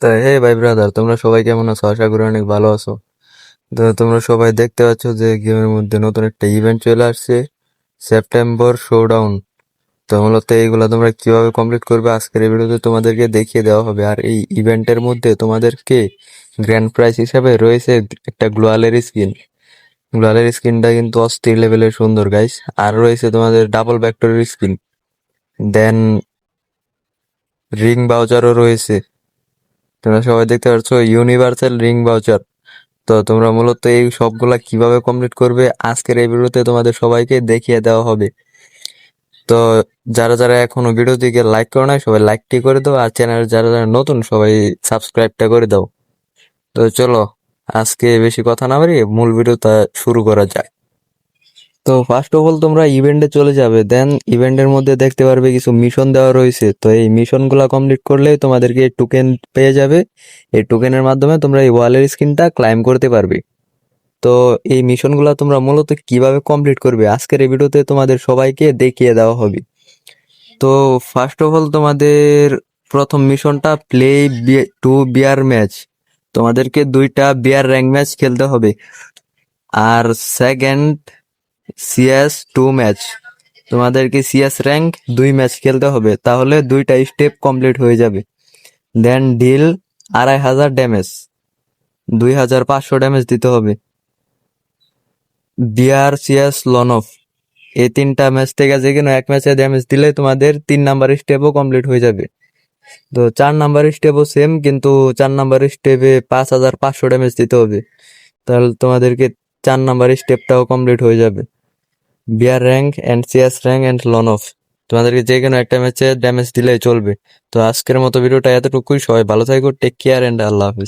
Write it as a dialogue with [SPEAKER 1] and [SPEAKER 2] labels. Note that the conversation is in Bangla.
[SPEAKER 1] তা হে ভাই ব্রাদার তোমরা সবাই কেমন আছো? আশা করি অনেক ভালো আছো। তো, তোমরা সবাই দেখতে পাচ্ছ যে গেমের মধ্যে নতুন একটা ইভেন্ট চলে আসছে সেপ্টেম্বর শোডাউন তো, মূলত এইগুলা তোমরা কীভাবে কমপ্লিট করবে আজকের এই ভিডিওতে তোমাদেরকে দেখিয়ে দেওয়া হবে। আর এই ইভেন্টের মধ্যে তোমাদেরকে গ্র্যান্ড প্রাইজ হিসাবে রয়েছে একটা গ্লোয়ালের স্কিন গ্লোয়ালের স্কিনটা কিন্তু অস্থির লেভেলের সুন্দর গাইস আর রয়েছে তোমাদের ডাবল ভেক্টরের স্কিন দেন রিং বাউচারও রয়েছে। তোমরা সবাই দেখতে পাচ্ছ ইউনিভার্সাল রিং ভাউচার তো তোমরা মূলত এই সবগুলা কীভাবে কমপ্লিট করবে আজকের এই ভিডিওতে তোমাদের সবাইকে দেখিয়ে দেওয়া হবে। তো যারা যারা এখনও ভিডিওটিকে লাইক করো না সবাই লাইকটি করে দাও আর চ্যানেল যারা যারা নতুন, সবাই সাবস্ক্রাইবটা করে দাও। তো চলো আজকে বেশি কথা না বাড়িয়ে মূল ভিডিওটা শুরু করা যায় তো ফার্স্ট অফ অল তোমরা ইভেন্টে চলে যাবে দেন ইভেন্টের মধ্যে দেখতে পারবে কিছু মিশন দেওয়া রয়েছে। তো এই মিশনগুলো কমপ্লিট করলে তোমাদেরকে টোকেন পেয়ে যাবে। এই টোকেনের মাধ্যমে তোমরা এই ওয়ালের স্ক্রিনটা ক্লাইম করতে পারবে। তো এই মিশনগুলো তোমরা মূলত কীভাবে কমপ্লিট করবে, আজকের এই ভিডিওতে তোমাদের সবাইকে দেখিয়ে দেওয়া হবে। তো ফার্স্ট অফ অল তোমাদের প্রথম মিশনটা প্লে টু বিয়ার ম্যাচ তোমাদেরকে দুইটা বিয়ার র্যাঙ্ক ম্যাচ খেলতে হবে। আর সেকেন্ড সিএস টু ম্যাচ তোমাদেরকে সিএস র্যাঙ্ক দুই ম্যাচ খেলতে হবে, তাহলে দুইটা স্টেপ কমপ্লিট হয়ে যাবে। দেন ডিল আড়াই হাজার ড্যামেজ দুই হাজার পাঁচশো ড্যামেজ দিতে হবে। বিআর সিএস লনফ এই তিনটা ম্যাচ থেকে যে কোনো এক ম্যাচে ড্যামেজ দিলে তোমাদের তিন নাম্বার স্টেপও কমপ্লিট হয়ে যাবে। তো চার নাম্বার স্টেপও সেম কিন্তু চার নাম্বার স্টেপে পাঁচ হাজার পাঁচশো ড্যামেজ দিতে হবে। তাহলে তোমাদেরকে চার নাম্বার স্টেপটাও কমপ্লিট হয়ে যাবে। BR rank and CS rank and loan of. তোমাদেরকে যে কোনো একটা ম্যাচে ড্যামেজ দিলেই চলবে। তো আজকের মতো ভিডিওটা এতটুকুই। সবাই ভালো থাকো টেক কেয়ার অ্যান্ড আল্লাহ হাফিজ।